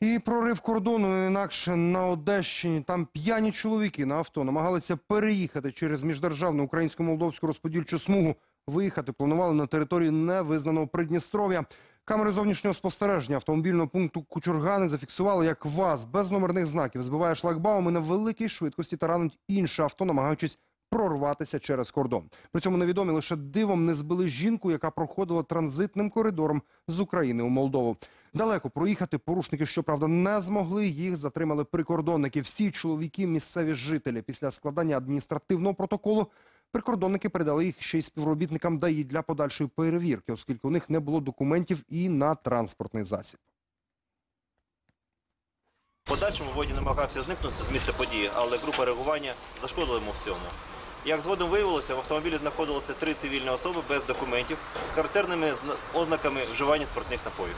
І прорив кордону не інакше на Одещині. Там п'яні чоловіки на авто намагалися переїхати через міждержавну українсько-молдовську розподільчу смугу. Виїхати планували на територію невизнаного Придністров'я. Камери зовнішнього спостереження автомобільного пункту Кучургани зафіксували, як ВАЗ без номерних знаків збиває шлагбауми на великій швидкості та ранить інше авто, намагаючись прорватися через кордон. При цьому невідомі лише дивом не збили жінку, яка проходила транзитним коридором з України у Молдову. Далеко проїхати порушники, щоправда, не змогли. Їх затримали прикордонники. Всі чоловіки місцеві жителі. Після складання адміністративного протоколу прикордонники передали їх ще й співробітникам ДАІ для подальшої перевірки, оскільки у них не було документів і на транспортний засіб. Подальшому водій намагався зникнути з місця події, але група реагування зашкодила йому в цьому. Як згодом виявилося, в автомобілі знаходилося три цивільні особи без документів з характерними ознаками вживання спиртних напоїв.